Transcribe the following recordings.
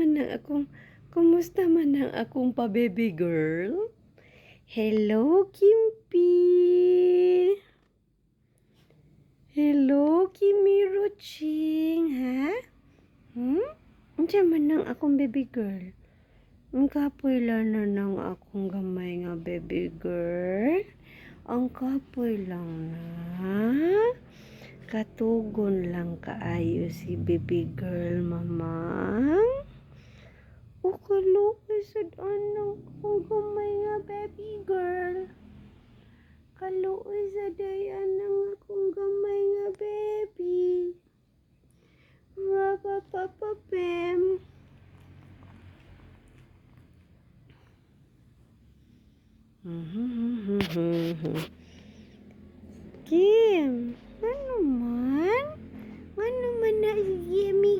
man ang akong, kumusta man ang akong pa-baby girl? Hello, Kimpi! Hello, Kimi Ruching, ha? Hmm? Andiyan man ang akong baby girl. Ang kapoy lang na ng akong gamay nga baby girl. Ang kapoy lang na. Katugon lang kaayo si baby girl, mamang. O kaluoy sa anong gamay nga baby girl. Kaluoy sa dayan ng akong gamay nga baby. Rapa papa pem. Kim, ano man? Ano man na yummy girl?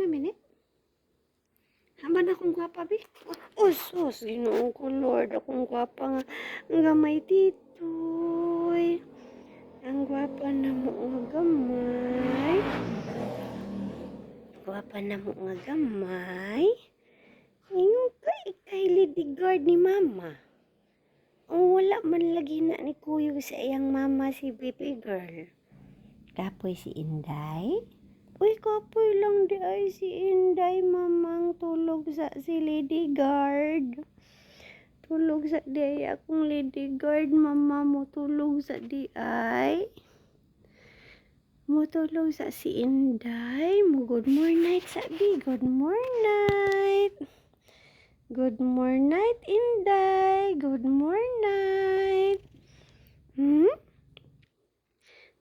Una minute. Haman akong gwapa, bi. Us, us, ginoong ko, Lord. Akong gwapa nga. Ang gamay titoy. Ang gwapa na mo nga gamay. Gwapa na mo nga gamay. Ingon ka, ikay lady guard ni mama. O wala man lagi na ni Kuyog sa iyang mama si baby girl. Kapoy si Inday? Uy, kapoy lang di ay si Inday, mamang tulog sa si lady guard. Tulog sa di ay akong lady guard, mama mo tulog sa di ay. Mo tulog sa si Inday. Mo good morning night sa di. Good morning night. Good morning night, Inday. Good morning night. Hmm?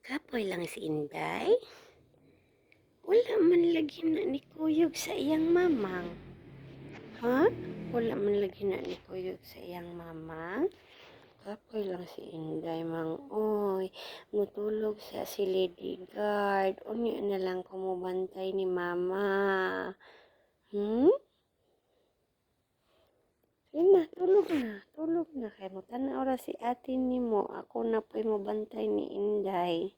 Kapoy lang si Inday. Wala man lagi na ni Kuyog sa iyang mamang. Ha? Wala man lagi na ni Kuyog sa iyang mamang. Kapoy lang si Inday mang oy. Mutulog sa si Lady Guard. Unya na lang kumubantay ni Mama. Hmm? Sige na, tulog na. Tulog na. Kaya mo tanaw si ate ni mo. Ako na po'y mabantay ni Inday.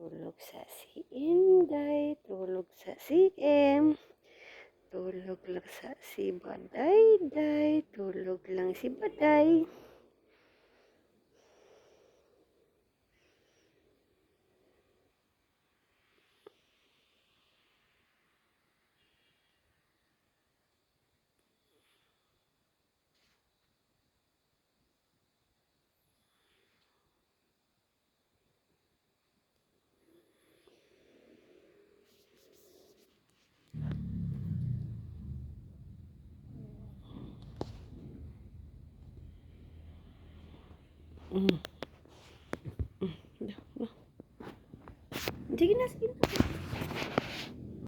Tulog sa si Inday. Tulog sa si. Tulog lang sa si Baday. Day. Tulog lang si Baday. Mm-hmm.